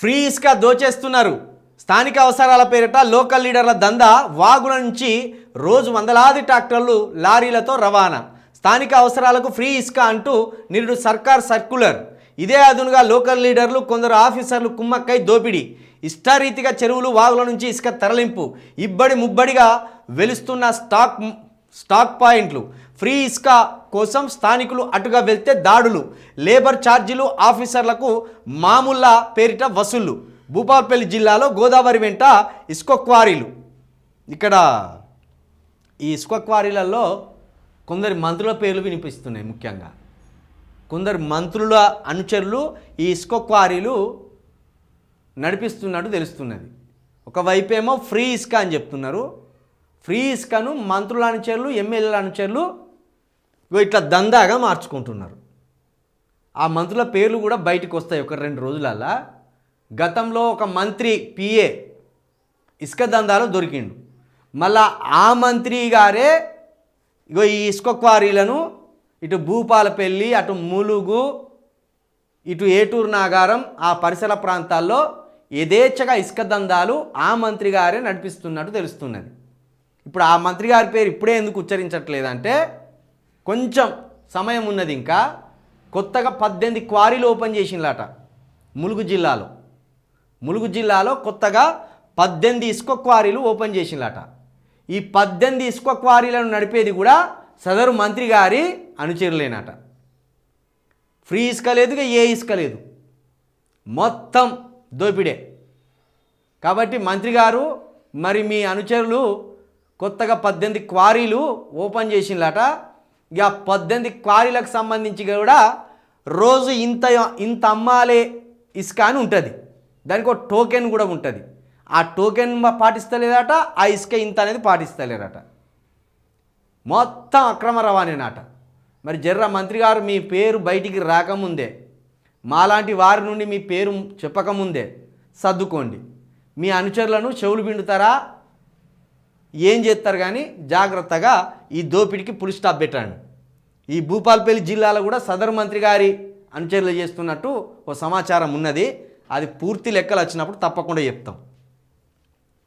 Free ఇసుక దోచేస్తున్నారు. స్థానిక అవసరాల పేరిట లోకల్ లీడర్ల దందా వాగుల నుంచి రోజు వందలాది ట్రాక్టర్లు లారీలతో రవాణా. స్థానిక అవసరాలకు ఫ్రీ ఇసుక అంటూ నిరుడు సర్కార్ సర్కులర్ ఇదే అదునుగా లోకల్ లీడర్లు కొందరు ఆఫీసర్లు కుమ్మక్కై దోపిడీ. ఇష్టారీతిగా చెరువులు వాగుల నుంచి ఇసుక తరలింపు. ఇబ్బడి ముబ్బడిగా వెలుస్తున్న స్టాక్ స్టాక్ పాయింట్లు. ఫ్రీ ఇసుక కోసం స్థానికులు అటుగా వెళ్తే దాడులు లేబర్ ఛార్జీలు ఆఫీసర్లకు మామూళ్ళ పేరిట వసూళ్ళు. భూపాల్పల్లి జిల్లాలో గోదావరి వెంట ఇసుక క్వారీలు. ఇక్కడ ఈ ఇసుక క్వారీలలో కొందరి మంత్రుల పేర్లు వినిపిస్తున్నాయి ముఖ్యంగా. కొందరు మంత్రుల అనుచరులు ఈ ఇసుక క్వారీలు నడిపిస్తున్నట్టు తెలుస్తున్నది. ఒకవైపేమో ఏమో ఫ్రీ ఇసుక అని చెప్తున్నారు. ఫ్రీ ఇసుకను మంత్రుల అనుచరులు ఎమ్మెల్యేల అనుచరులు ఇట్లా దందాగా మార్చుకుంటున్నారు. ఆ మంత్రుల పేర్లు కూడా బయటకు వస్తాయి ఒక రెండు రోజులల్లా. గతంలో ఒక మంత్రి పిఏ ఇసుక దందాలో దొరికిండు. మళ్ళా ఆ మంత్రి గారే ఇగో ఈ ఇసుక క్వారీలను ఇటు భూపాలపల్లి అటు ములుగు ఇటు ఏటూరు నాగారం ఆ పరిసర ప్రాంతాల్లో యథేచ్ఛగా ఇసుక దందాలు ఆ మంత్రి గారే నడిపిస్తున్నట్టు తెలుస్తున్నది. ఇప్పుడు ఆ మంత్రి గారి పేరు ఇప్పుడే ఎందుకు ఉచ్చరించట్లేదంటే కొంచెం సమయం ఉన్నది ఇంకా. కొత్తగా పద్దెనిమిది క్వారీలు ఓపెన్ చేసిందట ములుగు జిల్లాలో. ములుగు జిల్లాలో కొత్తగా పద్దెనిమిది ఇసుక క్వారీలు ఓపెన్ చేసిందట ఈ పద్దెనిమిది ఇసుక క్వారీలను నడిపేది కూడా సదరు మంత్రి గారి అనుచరులేనట. ఫ్రీ ఇసుక లేదుగా ఏ ఇసుక లేదు. మొత్తం దోపిడే. కాబట్టి మంత్రి గారు మరి మీ అనుచరులు కొత్తగా పద్దెనిమిది క్వారీలు ఓపెన్ చేసిందట ఇక పద్దెనిమిది క్వారీలకు సంబంధించి కూడా రోజు ఇంత ఇంత అమ్మాలే ఇసుక అని ఉంటుంది. దానికి ఒక టోకెన్ కూడా ఉంటుంది. ఆ టోకెన్ పాటిస్తలేదట ఆ ఇసుక ఇంత అనేది పాటిస్తలేరట మొత్తం అక్రమ రవాణేనాట. మరి జర్ర మంత్రి గారు మీ పేరు బయటికి రాకముందే మాలాంటి వారి నుండి మీ పేరు చెప్పకముందే సర్దుకోండి. మీ అనుచరులను చెవులు పిండుతారా? ఏం చేస్తారు కానీ జాగ్రత్తగా ఈ దోపిడికి పులి స్టాప్ పెట్టండి. ఈ భూపాల్పల్లి జిల్లాలో కూడా సదరు మంత్రి గారి అనుచరులు చేస్తున్నట్టు ఓ సమాచారం ఉన్నది. అది పూర్తి లెక్కలు వచ్చినప్పుడు తప్పకుండా చెప్తాం.